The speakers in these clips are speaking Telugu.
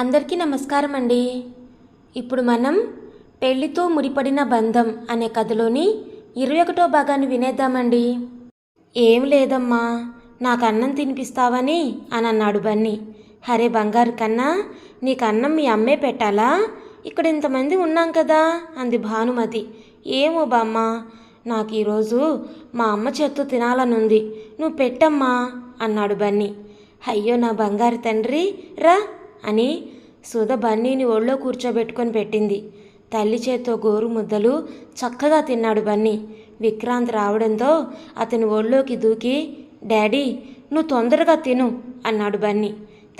అందరికీ నమస్కారం అండి. ఇప్పుడు మనం పెళ్ళితో ముడిపడిన బంధం అనే కథలోని ఇరవై ఒకటో భాగాన్ని వినేద్దామండి. ఏం లేదమ్మా నాకు అన్నం తినిపిస్తావని అని అన్నాడు బన్నీ. హరే బంగారు కన్నా నీకు అన్నం మీ అమ్మే పెట్టాలా? ఇక్కడ ఇంతమంది ఉన్నాం కదా అంది భానుమతి. ఏమో బామ్మ నాకు ఈరోజు మా అమ్మ చేత్తో తినాలనుంది. నువ్వు పెట్టమ్మా అన్నాడు బన్నీ. అయ్యో నా బంగారు తండ్రి రా. అని సుధ బన్నీని ఒళ్ళో కూర్చోబెట్టుకొని పెట్టింది. తల్లి చేత్తో గోరు ముద్దలు చక్కగా తిన్నాడు బన్నీ. విక్రాంత్ రావడంతో అతని ఒళ్ళోకి దూకి డాడీ నువ్వు తొందరగా తిను అన్నాడు బన్నీ.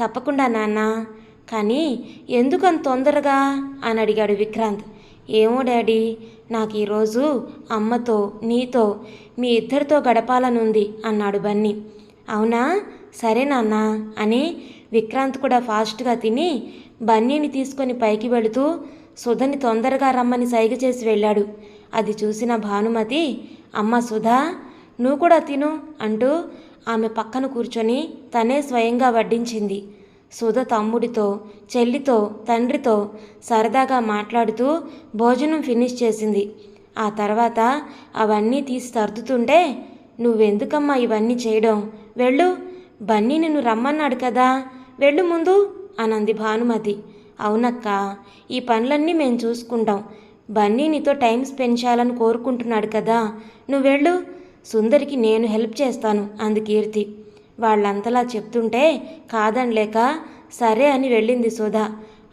తప్పకుండా నాన్న. కానీ ఎందుకని తొందరగా? అని అడిగాడు విక్రాంత్. ఏమో డాడీ నాకు ఈరోజు అమ్మతో నీతో మీ ఇద్దరితో గడపాలనుంది అన్నాడు బన్నీ. అవునా? సరే నాన్న అని విక్రాంత్ కూడా ఫాస్ట్గా తిని బన్నీని తీసుకొని పైకి వెళుతూ సుధని తొందరగా రమ్మని సైగ చేసి వెళ్ళాడు. అది చూసిన భానుమతి అమ్మ సుధా నువ్వు కూడా తిను అంటూ ఆమె పక్కన కూర్చొని తనే స్వయంగా వడ్డించింది. సుధ తమ్ముడితో చెల్లితో తండ్రితో సరదాగా మాట్లాడుతూ భోజనం ఫినిష్ చేసింది. ఆ తర్వాత అవన్నీ తీసి సర్దుతుంటే నువ్వెందుకమ్మా ఇవన్నీ చేయడం? వెళ్ళు బన్నీ నిన్ను రమ్మన్నాడు కదా వెళ్ళు ముందు అనంది భానుమతి. అవునక్క ఈ పనులన్నీ మేము చూసుకుంటాం. బన్నీ నీతో టైం స్పెండ్ చేయాలని కోరుకుంటున్నాడు కదా. నువ్వెళ్ళు సుందరికి నేను హెల్ప్ చేస్తాను అంది కీర్తి. వాళ్ళంతలా చెప్తుంటే కాదనలేక సరే అని వెళ్ళింది సుధ.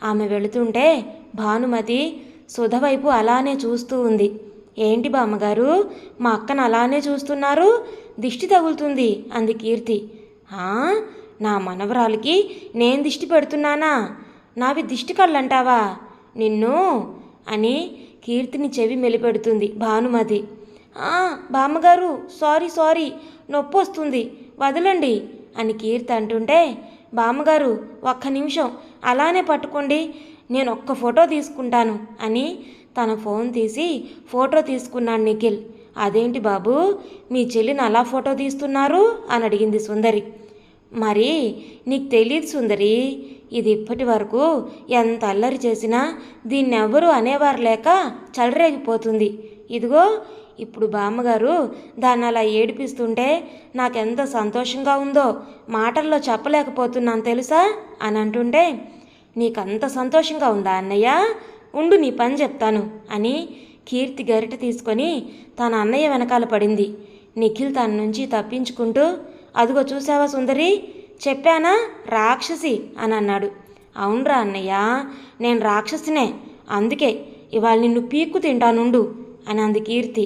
ఆమె వెళుతుంటే భానుమతి సుధ వైపు అలానే చూస్తూ ఉంది. ఏంటి బామ్మగారు మా అక్కను అలానే చూస్తున్నారు? దిష్టి తగులుతుంది అంది కీర్తి. "ఆ? నా మనవరాలికి నేను దిష్టి పెడుతున్నానా? నావి దిష్టి కళ్ళంటావా? నిన్ను? అని కీర్తిని చెవి మెలిపెడుతుంది భానుమతి. బామ్మగారు సారీ సారీ నొప్పి వస్తుంది వదలండి అని కీర్తి అంటుంటే బామ్మగారు ఒక్క నిమిషం అలానే పట్టుకోండి నేను ఒక్క ఫోటో తీసుకుంటాను అని తన ఫోన్ తీసి ఫోటో తీసుకున్నాడు నిఖిల్. అదేంటి బాబు మీ చెల్లిని అలా ఫోటో తీస్తున్నారు అని అడిగింది సుందరి. మరి నీకు తెలియదు సుందరి ఇది ఇప్పటి వరకు ఎంత అల్లరి చేసినా దీన్ని ఎవ్వరూ అనేవారు లేక చలరేగిపోతుంది. ఇదిగో ఇప్పుడు బామ్మగారు దాన్ని అలా ఏడిపిస్తుంటే నాకెంత సంతోషంగా ఉందో మాటల్లో చెప్పలేకపోతున్నాను తెలుసా? అని అంటుంటే నీకంత సంతోషంగా ఉందా అన్నయ్య? ఉండు నీ పని చెప్తాను అని కీర్తి గరిట తీసుకొని తన అన్నయ్య వెనకాల పడింది. నిఖిల్ తన నుంచి తప్పించుకుంటూ అదిగో చూసావా సుందరి? చెప్పానా? రాక్షసి అని అన్నాడు. అవునరా అన్నయ్య నేను రాక్షసినే అందుకే ఇవాళ నిన్ను పీక్కు తింటానుండు అని అంది కీర్తి.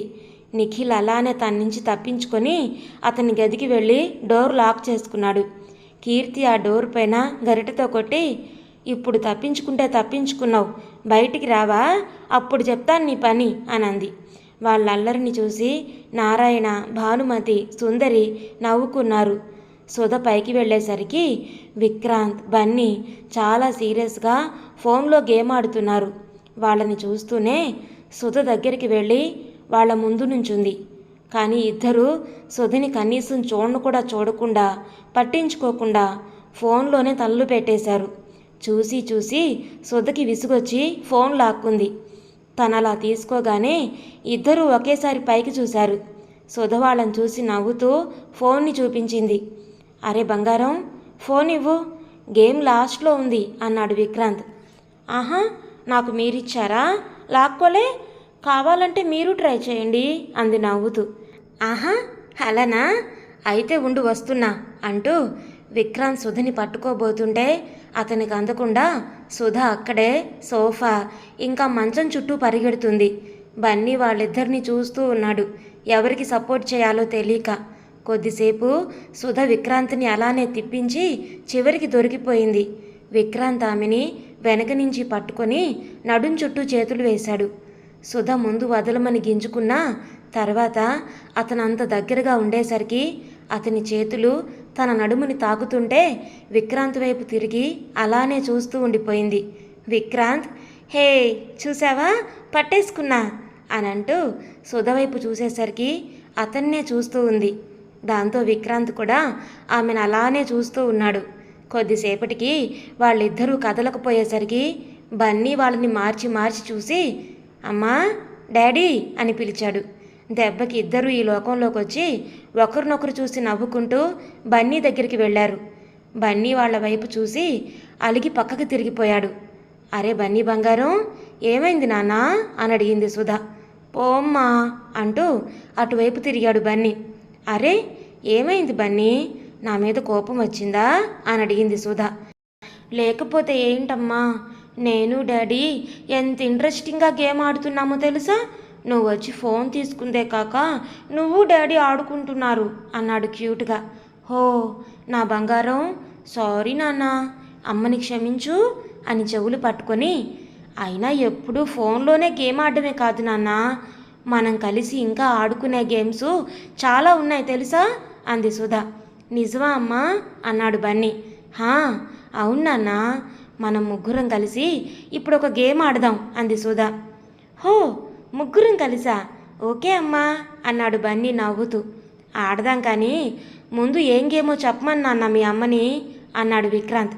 నిఖిల్ అలానే తన నుంచి తప్పించుకొని అతని గదికి వెళ్ళి డోర్ లాక్ చేసుకున్నాడు. కీర్తి ఆ డోర్ పైన గరిటతో కొట్టి ఇప్పుడు తప్పించుకుంటే తప్పించుకున్నావు బయటికి రావా? అప్పుడు చెప్తాను నీ పని అని అంది. వాళ్ళల్లరిని చూసి నారాయణ భానుమతి సుందరి నవ్వుకున్నారు. సుధ పైకి వెళ్ళేసరికి విక్రాంత్ బన్నీ చాలా సీరియస్గా ఫోన్లో గేమ్ ఆడుతున్నారు. వాళ్ళని చూస్తూనే సుధ దగ్గరికి వెళ్ళి వాళ్ళ ముందు నుంచుంది. కానీ ఇద్దరూ సుధని కనీసం చూడను కూడా చూడకుండా పట్టించుకోకుండా ఫోన్లోనే తల్లు పెట్టేశారు. చూసి చూసి సుధకి విసుగొచ్చి ఫోన్ లాక్కుంది. తను అలా తీసుకోగానే ఇద్దరూ ఒకేసారి పైకి చూశారు. సుధ వాళ్ళని చూసి నవ్వుతూ ఫోన్ని చూపించింది. అరే బంగారం ఫోన్ ఇవ్వు. గేమ్ లాస్ట్లో ఉంది అన్నాడు విక్రాంత్. ఆహా నాకు మీరిచ్చారా? లాక్కోలే. కావాలంటే మీరు ట్రై చేయండి అంది నవ్వుతూ. ఆహా అలానా? అయితే ఉండు వస్తున్నా అంటూ విక్రాంత్ సుధని పట్టుకోబోతుంటే అతనికి అందకుండా సుధ అక్కడే సోఫా ఇంకా మంచం చుట్టూ పరిగెడుతుంది. బన్నీ వాళ్ళిద్దరిని చూస్తూ ఉన్నాడు. ఎవరికి సపోర్ట్ చేయాలో తెలియక. కొద్దిసేపు సుధ విక్రాంత్ని అలానే తిప్పించి చివరికి దొరికిపోయింది. విక్రాంత్ ఆమెని వెనక నుంచి పట్టుకొని నడుం చుట్టూ చేతులు వేశాడు. సుధ ముందు వదలమని గింజుకున్నా తర్వాత అతను అంత దగ్గరగా ఉండేసరికి అతని చేతులు తన నడుముని తాకుతుంటే విక్రాంత్ వైపు తిరిగి అలానే చూస్తూ ఉండిపోయింది. విక్రాంత్ హే చూసావా పట్టేసుకున్నా అని అంటూ సుధ వైపు చూసేసరికి అతన్నే చూస్తూ ఉంది. దాంతో విక్రాంత్ కూడా ఆమెను అలానే చూస్తూ ఉన్నాడు. కొద్దిసేపటికి వాళ్ళిద్దరూ కదలకపోయేసరికి బన్నీ వాళ్ళని మార్చి మార్చి చూసి అమ్మా డాడీ అని పిలిచాడు. దెబ్బకి ఇద్దరూ ఈ లోకంలోకి వచ్చి ఒకరినొకరు చూసి నవ్వుకుంటూ బన్నీ దగ్గరికి వెళ్ళారు. బన్నీ వాళ్ళ వైపు చూసి అలిగి పక్కకి తిరిగిపోయాడు. అరే బన్నీ బంగారం ఏమైంది నాన్నా? అని అడిగింది సుధా. పోమ్మా అంటూ అటువైపు తిరిగాడు బన్నీ. అరే ఏమైంది బన్నీ? నా మీద కోపం వచ్చిందా? అని అడిగింది సుధా. లేకపోతే ఏంటమ్మా? నేను డాడీ ఎంత ఇంట్రెస్టింగ్గా గేమ్ ఆడుతున్నామో తెలుసా? నువ్వు వచ్చి ఫోన్ తీసుకుందే కాక నువ్వు డాడీ ఆడుకుంటున్నారు అన్నాడు క్యూట్గా. హో నా బంగారం. సారీ నాన్న. అమ్మని క్షమించు అని చెవులు పట్టుకొని. అయినా ఎప్పుడూ ఫోన్లోనే గేమ్ ఆడడమే కాదు నాన్న. మనం కలిసి ఇంకా ఆడుకునే గేమ్స్ చాలా ఉన్నాయి తెలుసా? అంది సుధా. నిజమా అమ్మా? అన్నాడు బన్నీ. హా అవును నాన్న. మనం ముగ్గురం కలిసి ఇప్పుడు ఒక గేమ్ ఆడదాం అంది సుధా. హో ముగ్గురం కలిసా? ఓకే అమ్మా అన్నాడు బన్నీ నవ్వుతూ. ఆడదాం కానీ ముందు ఏం గేమో చెప్పమన్నా మీ అమ్మని అన్నాడు విక్రాంత్.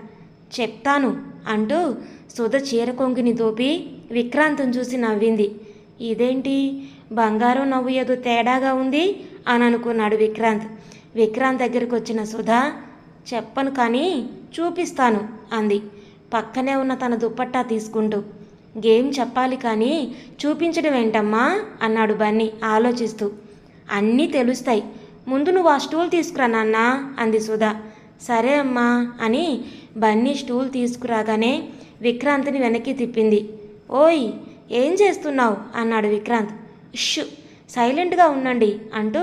చెప్తాను అంటూ సుధ చీర కొంగిని దోపి విక్రాంత్ను చూసి నవ్వింది. ఇదేంటి? బంగారం నవ్వు ఏదో తేడాగా ఉంది అని అనుకున్నాడు విక్రాంత్. విక్రాంత్ దగ్గరికి వచ్చిన సుధ చెప్పను కానీ చూపిస్తాను అంది. పక్కనే ఉన్న తన దుప్పట్టా తీసుకుంటూ. గేమ్ చెప్పాలి కానీ చూపించడం ఏంటమ్మా? అన్నాడు బన్నీ ఆలోచిస్తూ. అన్నీ తెలుస్తాయి. ముందు నువ్వు ఆ స్టూల్ తీసుకురా నాన్న అంది సుధా. సరే అమ్మా అని బన్నీ స్టూల్ తీసుకురాగానే విక్రాంత్ని వెనక్కి తిప్పింది. ఓయ్ ఏం చేస్తున్నావు? అన్నాడు విక్రాంత్. ఇష్యూ సైలెంట్గా ఉండండి అంటూ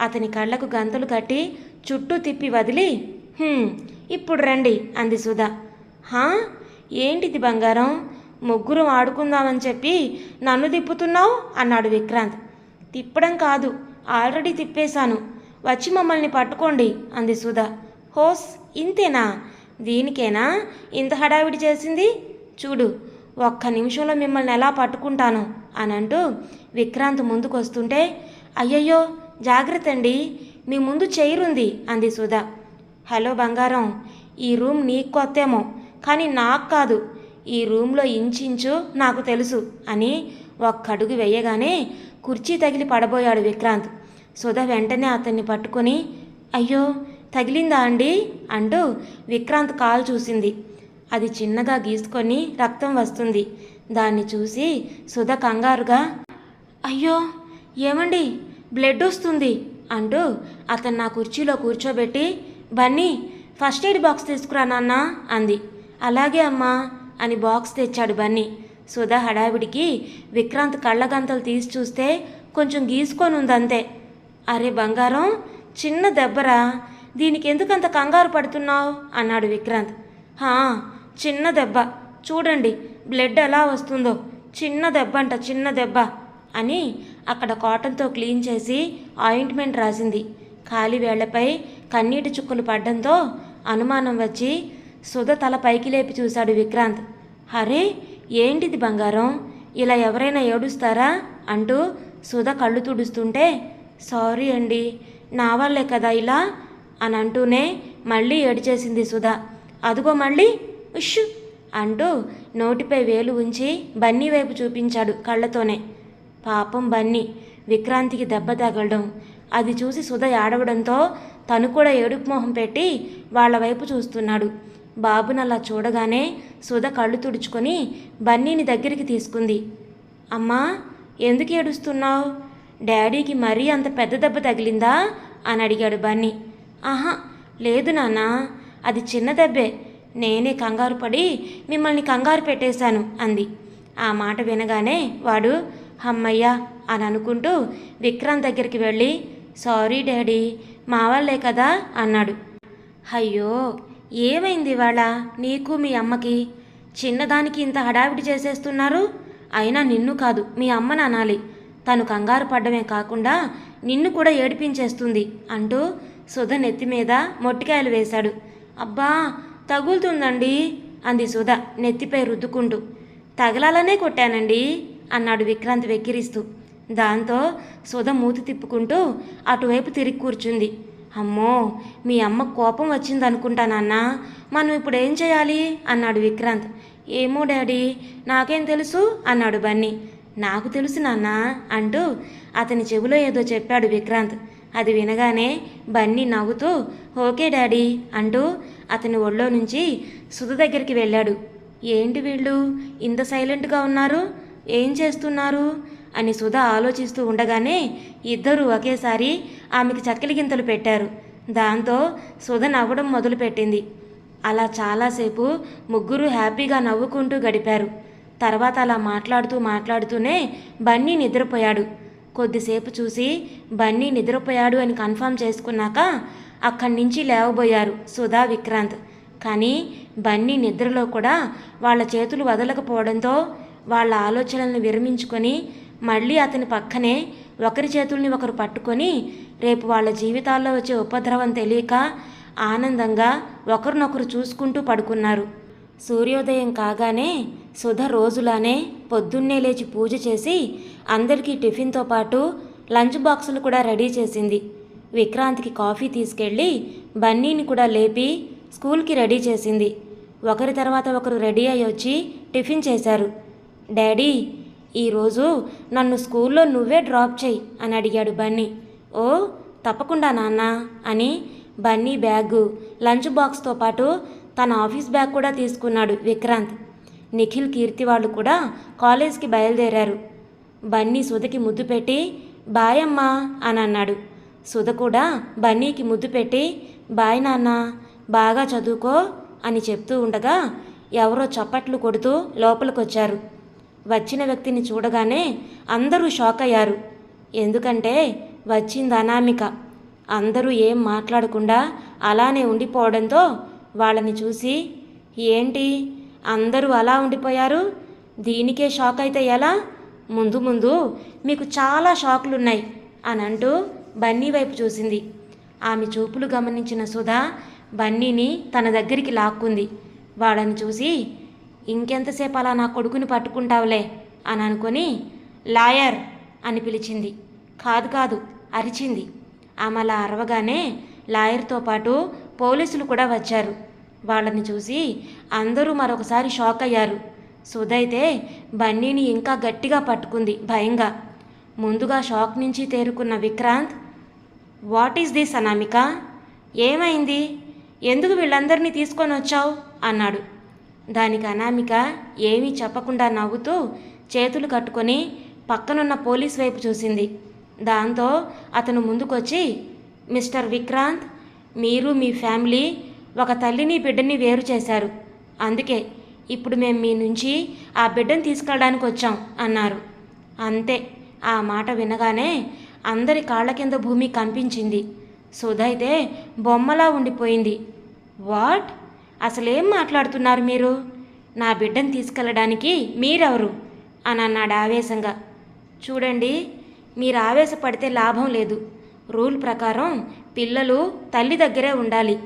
అతని కళ్ళకు గంతులు కట్టి చుట్టూ తిప్పి వదిలి ఇప్పుడు రండి అంది సుధా. హా ఏంటిది బంగారం? ముగ్గురు ఆడుకుందామని చెప్పి నన్ను తిప్పుతున్నావు? అన్నాడు విక్రాంత్. తిప్పడం కాదు ఆల్రెడీ తిప్పేశాను. వచ్చి మమ్మల్ని పట్టుకోండి అంది సుధా. హోస్ ఇంతేనా? దీనికేనా? ఇంత హడావిడి చేసింది? చూడు ఒక్క నిమిషంలో మిమ్మల్ని ఎలా పట్టుకుంటాను? అని అంటూ విక్రాంత్ ముందుకొస్తుంటే అయ్యయ్యో జాగ్రత్త అండి మీ ముందు చైరుంది అంది సుధా. హలో బంగారం ఈ రూమ్ నీకు కొత్తేమో కానీ నాకు కాదు. ఈ రూమ్లో ఇంచించు నాకు తెలుసు అని ఒక్కడుగు వేయగానే కుర్చీ తగిలి పడబోయాడు విక్రాంత్. సుధ వెంటనే అతన్ని పట్టుకొని అయ్యో తగిలిందా అండి? అంటూ విక్రాంత్ కాలు చూసింది. అది చిన్నగా గీసుకొని రక్తం వస్తుంది. దాన్ని చూసి సుధ కంగారుగా అయ్యో ఏమండి? బ్లడ్ వస్తుంది అంటూ అతను నా కుర్చీలో కూర్చోబెట్టి బన్నీ ఫస్ట్ ఎయిడ్ బాక్స్ తీసుకురా నాన్న అంది. అలాగే అమ్మా అని బాక్స్ తెచ్చాడు బన్నీ. సుధా హడావిడికి విక్రాంత్ కళ్ళగంతలు తీసి చూస్తే కొంచెం గీసుకొని ఉందంతే. అరే బంగారం చిన్న దెబ్బరా దీనికి ఎందుకంత కంగారు పడుతున్నావు? అన్నాడు విక్రాంత్. హా చిన్న దెబ్బ. చూడండి బ్లడ్ ఎలా వస్తుందో. చిన్న దెబ్బ అంట చిన్న దెబ్బ అని అక్కడ కాటన్తో క్లీన్ చేసి ఆయింట్మెంట్ రాసింది. ఖాళీ వేళ్ళపై కన్నీటి చుక్కలు పడ్డంతో అనుమానం వచ్చి సుధ తల పైకి లేపి చూశాడు విక్రాంత్. అరే ఏంటిది బంగారం? ఇలా ఎవరైనా ఏడుస్తారా? అంటూ సుధ కళ్ళు తుడుస్తుంటే సారీ అండి నా వాళ్ళే కదా ఇలా? అని అంటూనే మళ్ళీ ఏడిచేసింది సుధ. అదుగో మళ్ళీ ఉష్ అంటూ నోటిపై వేలు ఉంచి బన్నీ వైపు చూపించాడు కళ్ళతోనే. పాపం బన్నీ విక్రాంతికి దెబ్బ తగలడం. అది చూసి సుధ ఏడవడంతో తను కూడా ఏడుపు మొహం పెట్టి వాళ్ళ వైపు చూస్తున్నాడు. బాబుని అలా చూడగానే సుధ కళ్ళు తుడుచుకొని బన్నీని దగ్గరికి తీసుకుంది. అమ్మా ఎందుకు ఏడుస్తున్నావు? డాడీకి మరీ అంత పెద్ద దెబ్బ తగిలిందా? అని అడిగాడు బన్నీ. ఆహా లేదు నాన్న అది చిన్న దెబ్బే. నేనే కంగారు పడి మిమ్మల్ని కంగారు పెట్టేశాను అంది. ఆ మాట వినగానే వాడు హమ్మయ్యా అని అనుకుంటూ విక్రాంత్ దగ్గరికి వెళ్ళి సారీ డాడీ మా వాళ్ళే కదా అన్నాడు. అయ్యో ఏమైంది ఇవాళ? నీకు మీ అమ్మకి? చిన్నదానికి ఇంత హడావిడి చేసేస్తున్నారు? అయినా నిన్ను కాదు మీ అమ్మని అనాలి. తను కంగారు పడ్డమే కాకుండా నిన్ను కూడా ఏడిపించేస్తుంది అంటూ సుధ నెత్తి మీద మొట్టికాయలు వేశాడు. అబ్బా తగులుతుందండి అంది సుధ నెత్తిపై రుద్దుకుంటూ. తగలాలనే కొట్టానండి అన్నాడు విక్రాంత్ వెక్కిరిస్తూ. దాంతో సుధ మూతి తిప్పుకుంటూ అటువైపు తిరిగి కూర్చుంది. అమ్మో మీ అమ్మ కోపం వచ్చిందనుకుంటా నాన్న. మనం ఇప్పుడు ఏం చేయాలి? అన్నాడు విక్రాంత్. ఏమో డాడీ నాకేం తెలుసు? అన్నాడు బన్నీ. నాకు తెలుసు నాన్న అంటూ అతని చెవిలో ఏదో చెప్పాడు విక్రాంత్. అది వినగానే బన్నీ నవ్వుతూ ఓకే డాడీ అంటూ అతని ఒళ్ళో నుంచి సుధ దగ్గరికి వెళ్ళాడు. ఏంటి వీళ్ళు? ఇంత సైలెంట్గా ఉన్నారు? ఏం చేస్తున్నారు? అని సుధా ఆలోచిస్తూ ఉండగానే ఇద్దరూ ఒకేసారి ఆమెకి చక్కెల గింతలు పెట్టారు. దాంతో సుధ నవ్వడం మొదలుపెట్టింది. అలా చాలాసేపు ముగ్గురు హ్యాపీగా నవ్వుకుంటూ గడిపారు. తర్వాత అలా మాట్లాడుతూ మాట్లాడుతూనే బన్నీ నిద్రపోయాడు. కొద్దిసేపు చూసి బన్నీ నిద్రపోయాడు అని కన్ఫర్మ్ చేసుకున్నాక అక్కడి నుంచి లేవబోయారు సుధా విక్రాంత్. కానీ బన్నీ నిద్రలో కూడా వాళ్ళ చేతులు వదలకపోవడంతో వాళ్ళ ఆలోచనలను విరమించుకొని మళ్ళీ అతని పక్కనే ఒకరి చేతుల్ని ఒకరు పట్టుకొని రేపు వాళ్ళ జీవితాల్లో వచ్చే ఉపద్రవం తెలియక ఆనందంగా ఒకరినొకరు చూసుకుంటూ పడుకున్నారు. సూర్యోదయం కాగానే సుధ రోజులానే పొద్దున్నే లేచి పూజ చేసి అందరికీ టిఫిన్తో పాటు లంచ్ బాక్సులు కూడా రెడీ చేసింది. విక్రాంత్కి కాఫీ తీసుకెళ్ళి బన్నీని కూడా లేపి స్కూల్కి రెడీ చేసింది. ఒకరి తర్వాత ఒకరు రెడీ అయ్యి వచ్చి టిఫిన్ చేశారు. డాడీ ఈరోజు నన్ను స్కూల్లో నువ్వే డ్రాప్ చేయి అని అడిగాడు బన్నీ. ఓ తప్పకుండా నాన్న అని బన్నీ బ్యాగు లంచ్ బాక్స్తో పాటు తన ఆఫీస్ బ్యాగ్ కూడా తీసుకున్నాడు విక్రాంత్. నిఖిల్ కీర్తి వాళ్ళు కూడా కాలేజ్కి బయలుదేరారు. బన్నీ సుధకి ముద్దు పెట్టి బాయ్ అమ్మా అని అన్నాడు. సుధ కూడా బన్నీకి ముద్దు పెట్టి బాయ్ నాన్న బాగా చదువుకో అని చెప్తూ ఉండగా ఎవరో చప్పట్లు కొడుతూ లోపలికొచ్చారు. వచ్చిన వ్యక్తిని చూడగానే అందరూ షాక్ అయ్యారు. ఎందుకంటే వచ్చింది అనామిక. అందరూ ఏం మాట్లాడకుండా అలానే ఉండిపోవడంతో వాళ్ళని చూసి ఏంటి? అందరూ అలా ఉండిపోయారు? దీనికే షాక్ అయితే ఎలా? ముందు ముందు మీకు చాలా షాకులున్నాయి అని అంటూ బన్నీ వైపు చూసింది. ఆమె చూపులు గమనించిన సుధా బన్నీని తన దగ్గరికి లాక్కుంది. వాళ్ళని చూసి ఇంకెంతసేపు అలా నా కొడుకుని పట్టుకుంటావులే అని అనుకొని లాయర్ అని పిలిచింది. కాదు కాదు అరిచింది. ఆమె అలా అరవగానే లాయర్తో పాటు పోలీసులు కూడా వచ్చారు. వాళ్ళని చూసి అందరూ మరొకసారి షాక్ అయ్యారు. సుధైతే బన్నీని ఇంకా గట్టిగా పట్టుకుంది భయంగా. ముందుగా షాక్ నుంచి తేరుకున్న Vikrant what is this Anamika? ఏమైంది? ఎందుకు వీళ్ళందరినీ తీసుకొని వచ్చావు? అన్నాడు. దానికి అనామిక ఏమీ చెప్పకుండా నవ్వుతూ చేతులు కట్టుకొని పక్కనున్న పోలీస్ వైపు చూసింది. దాంతో అతను ముందుకొచ్చి మిస్టర్ విక్రాంత్ మీరు మీ ఫ్యామిలీ ఒక తల్లిని బిడ్డని వేరు చేశారు. అందుకే ఇప్పుడు మేము మీ నుంచి ఆ బిడ్డను తీసుకెళ్ళడానికి వచ్చాం అన్నారు. అంతే ఆ మాట వినగానే అందరి కాళ్ళ కింద భూమి కంపించింది. సుధైతే బొమ్మలా ఉండిపోయింది. వాట్? అసలేం మాట్లాడుతున్నారు మీరు? నా బిడ్డను తీసుకెళ్ళడానికి మీరెవరు? అని అన్నాడు ఆవేశంగా. చూడండి మీరు ఆవేశపడితే లాభం లేదు. రూల్ ప్రకారం పిల్లలు తల్లి దగ్గరే ఉండాలి.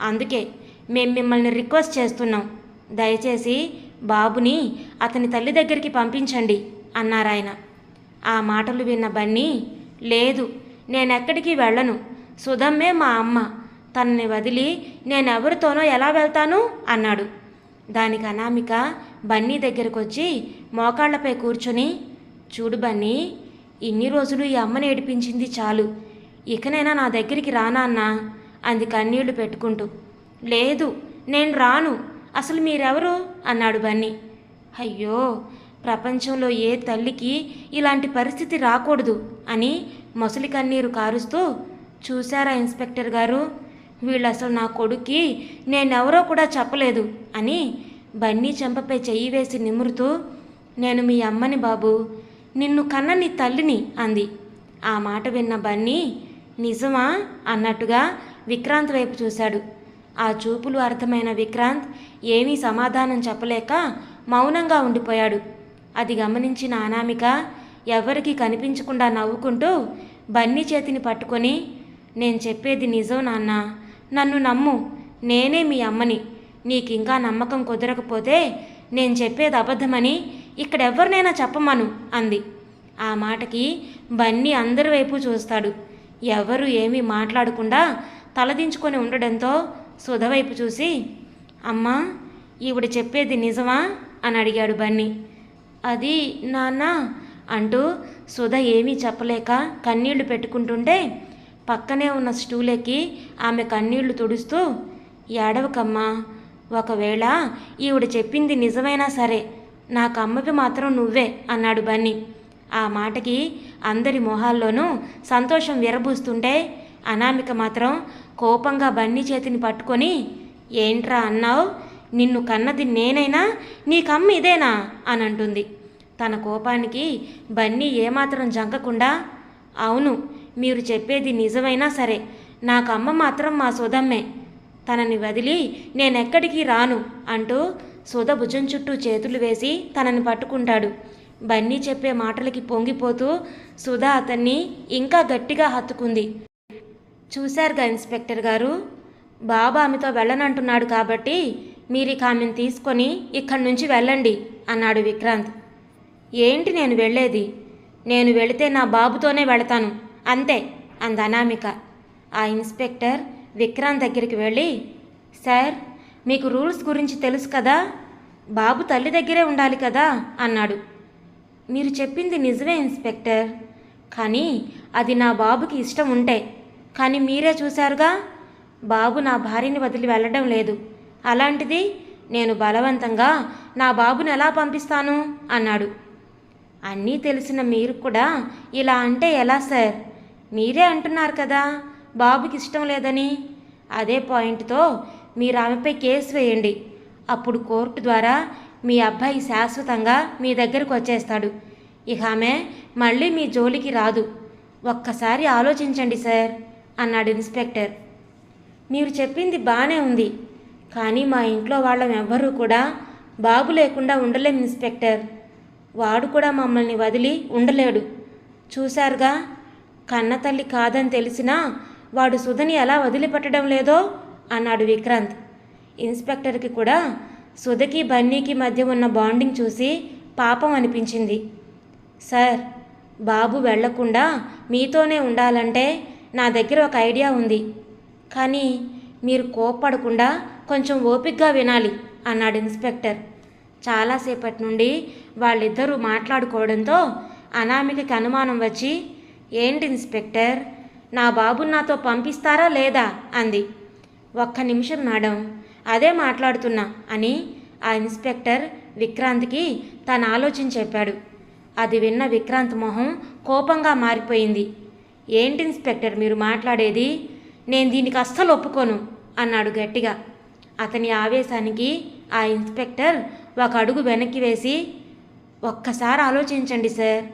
అందుకే మేము మిమ్మల్ని రిక్వెస్ట్ చేస్తున్నాం. దయచేసి బాబుని అతని తల్లి దగ్గరికి పంపించండి అన్నారాయన ఆ మాటలు విన్న బన్నీ లేదు నేనెక్కడికి వెళ్ళను. సుధమ్మే మా అమ్మ. తనని వదిలి నేనెవరితోనో ఎలా వెళ్తాను? అన్నాడు. దానికి అనామిక బన్నీ దగ్గరకు వచ్చి మోకాళ్ళపై కూర్చొని చూడు బన్నీ ఇన్ని రోజులు ఈ అమ్మని ఏడిపించింది చాలు. ఇకనైనా నా దగ్గరికి రానా అన్నా? అంది కన్నీళ్ళు పెట్టుకుంటూ. లేదు నేను రాను. అసలు మీరెవరు? అన్నాడు బన్నీ. అయ్యో ప్రపంచంలో ఏ తల్లికి ఇలాంటి పరిస్థితి రాకూడదు అని మొసలి కన్నీరు కారుస్తూ చూశారా ఇన్స్పెక్టర్ గారు? వీళ్ళు అసలు నా కొడుక్కి నేనెవరో కూడా చెప్పలేదు అని బన్నీ చెంపపై చెయ్యి వేసి నిమురుతూ నేను మీ అమ్మని బాబు నిన్ను కన్న నీ తల్లిని అంది. ఆ మాట విన్న బన్నీ నిజమా? అన్నట్టుగా విక్రాంత్ వైపు చూశాడు. ఆ చూపులు అర్థమైన విక్రాంత్ ఏమీ సమాధానం చెప్పలేక మౌనంగా ఉండిపోయాడు. అది గమనించిన అనామిక ఎవరికి కనిపించకుండా నవ్వుకుంటూ బన్నీ చేతిని పట్టుకొని నేను చెప్పేది నిజం నాన్న నన్ను నమ్ము. నేనే మీ అమ్మని. నీకింకా నమ్మకం కుదరకపోతే నేను చెప్పేది అబద్ధమని ఇక్కడెవరినైనా చెప్పమను అంది. ఆ మాటకి బన్నీ అందరి వైపు చూస్తాడు. ఎవరు ఏమీ మాట్లాడకుండా తలదించుకొని ఉండడంతో సుధ వైపు చూసి అమ్మా ఈవిడ చెప్పేది నిజమా? అని అడిగాడు బన్నీ. అది నాన్న అంటూ సుధ ఏమీ చెప్పలేక కన్నీళ్ళు పెట్టుకుంటుంటే పక్కనే ఉన్న స్టూలేకి ఆమె కన్నీళ్ళు తుడుస్తూ ఏడవకమ్మా ఒకవేళ ఈవిడ చెప్పింది నిజమైనా సరే నాకు అమ్మకి మాత్రం నువ్వే అన్నాడు బన్నీ. ఆ మాటకి అందరి మొహాల్లోనూ సంతోషం విరబూస్తుంటే అనామిక మాత్రం కోపంగా బన్నీ చేతిని పట్టుకొని ఏంట్రా అన్నావు? నిన్ను కన్నది నేనైనా? నీకమ్మ ఇదేనా? అని అంటుంది తన కోపానికి బన్నీ ఏమాత్రం జంకకుండా అవును మీరు చెప్పేది నిజమైనా సరే నాకు అమ్మ మాత్రం మా సుధమ్మే తనని వదిలి నేనెక్కడికి రాను అంటూ సుధ భుజం చుట్టూ చేతులు వేసి తనని పట్టుకుంటాడు. బన్నీ చెప్పే మాటలకి పొంగిపోతూ సుధ అతన్ని ఇంకా గట్టిగా హత్తుకుంది. చూశారుగా ఇన్స్పెక్టర్ గారు? బాబు ఆమెతో వెళ్ళనంటున్నాడు కాబట్టి మీరు ఇక ఆమెను తీసుకొని ఇక్కడి నుంచి వెళ్ళండి అన్నాడు విక్రాంత్. ఏంటి నేను వెళ్ళేది? నేను వెళితే నా బాబుతోనే వెళతాను. అంతే అంది అనామిక ఆ ఇన్స్పెక్టర్ విక్రాంత్ దగ్గరికి వెళ్ళి సార్ మీకు రూల్స్ గురించి తెలుసు కదా? బాబు తల్లి దగ్గరే ఉండాలి కదా? అన్నాడు. మీరు చెప్పింది నిజమే ఇన్స్పెక్టర్. కానీ అది నా బాబుకి ఇష్టం ఉంటే. కానీ మీరే చూశారుగా? బాబు నా భార్యని వదిలి వెళ్ళడం లేదు. అలాంటిది నేను బలవంతంగా నా బాబుని ఎలా పంపిస్తాను? అన్నాడు. అన్నీ తెలిసిన మీరు కూడా ఇలా అంటే ఎలా సార్? మీరే అంటున్నారు కదా బాబుకి ఇష్టం లేదని. అదే పాయింట్తో మీరు ఆమెపై కేసు వేయండి. అప్పుడు కోర్టు ద్వారా మీ అబ్బాయి శాశ్వతంగా మీ దగ్గరకు వచ్చేస్తాడు. ఇక ఆమె మళ్ళీ మీ జోలికి రాదు. ఒక్కసారి ఆలోచించండి సార్ అన్నాడు ఇన్స్పెక్టర్. మీరు చెప్పింది బాగానే ఉంది కానీ మా ఇంట్లో వాళ్ళం ఎవ్వరూ కూడా బాబు లేకుండా ఉండలేం ఇన్స్పెక్టర్. వాడు కూడా మమ్మల్ని వదిలి ఉండలేడు. చూశారుగా కన్నతల్లి కాదని తెలిసినా వాడు సుధని ఎలా వదిలిపెట్టడం లేదో అన్నాడు విక్రాంత్. ఇన్స్పెక్టర్కి కూడా సుధకి బన్నీకి మధ్య ఉన్న బాండింగ్ చూసి పాపం అనిపించింది. సార్ బాబు వెళ్ళకుండా మీతోనే ఉండాలంటే నా దగ్గర ఒక ఐడియా ఉంది. కానీ మీరు కోప్పడకుండా కొంచెం ఓపిక్గా వినాలి అన్నాడు ఇన్స్పెక్టర్. చాలాసేపటి నుండి వాళ్ళిద్దరూ మాట్లాడుకోవడంతో అనామికకి అనుమానం వచ్చి ఏంటి ఇన్స్పెక్టర్? నా బాబుని నాతో పంపిస్తారా లేదా? అంది. ఒక్క నిమిషం మేడం అదే మాట్లాడుతున్నా అని ఆ ఇన్స్పెక్టర్ విక్రాంత్కి తన ఆలోచన చెప్పాడు. అది విన్న విక్రాంత్ మొహం కోపంగా మారిపోయింది. ఏంటి ఇన్స్పెక్టర్ మీరు మాట్లాడేది? నేను దీనికి అస్సలు ఒప్పుకోను అన్నాడు గట్టిగా. అతని ఆవేశానికి ఆ ఇన్స్పెక్టర్ ఒక అడుగు వెనక్కి వేసి ఒక్కసారి ఆలోచించండి సార్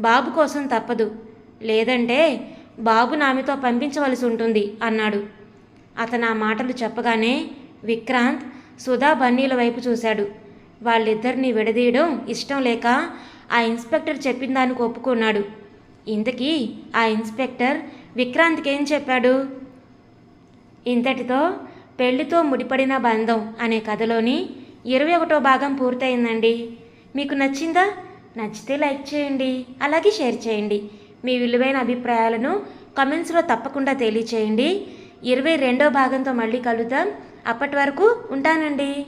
బాబు కోసం తప్పదు. లేదంటే బాబు నామితో పంపించవలసి ఉంటుంది అన్నాడు. అతను ఆ మాటలు చెప్పగానే విక్రాంత్ సుధా బన్నీల వైపు చూశాడు. వాళ్ళిద్దరిని విడదీయడం ఇష్టం లేక ఆ ఇన్స్పెక్టర్ చెప్పిన దానికి ఒప్పుకున్నాడు. ఇంతకీ ఆ ఇన్స్పెక్టర్ విక్రాంత్కి ఏం చెప్పాడు? ఇంతటితో పెళ్ళితో ముడిపడిన బంధం అనే కథలోని ఇరవై ఒకటో భాగం పూర్తయిందండి. మీకు నచ్చిందా? నచ్చితే లైక్ చేయండి అలాగే షేర్ చేయండి. మీ విలువైన అభిప్రాయాలను కమెంట్స్లో తప్పకుండా తెలియచేయండి. ఇరవై రెండో భాగంతో మళ్ళీ కలుద్దాం. అప్పటి వరకు ఉంటానండి.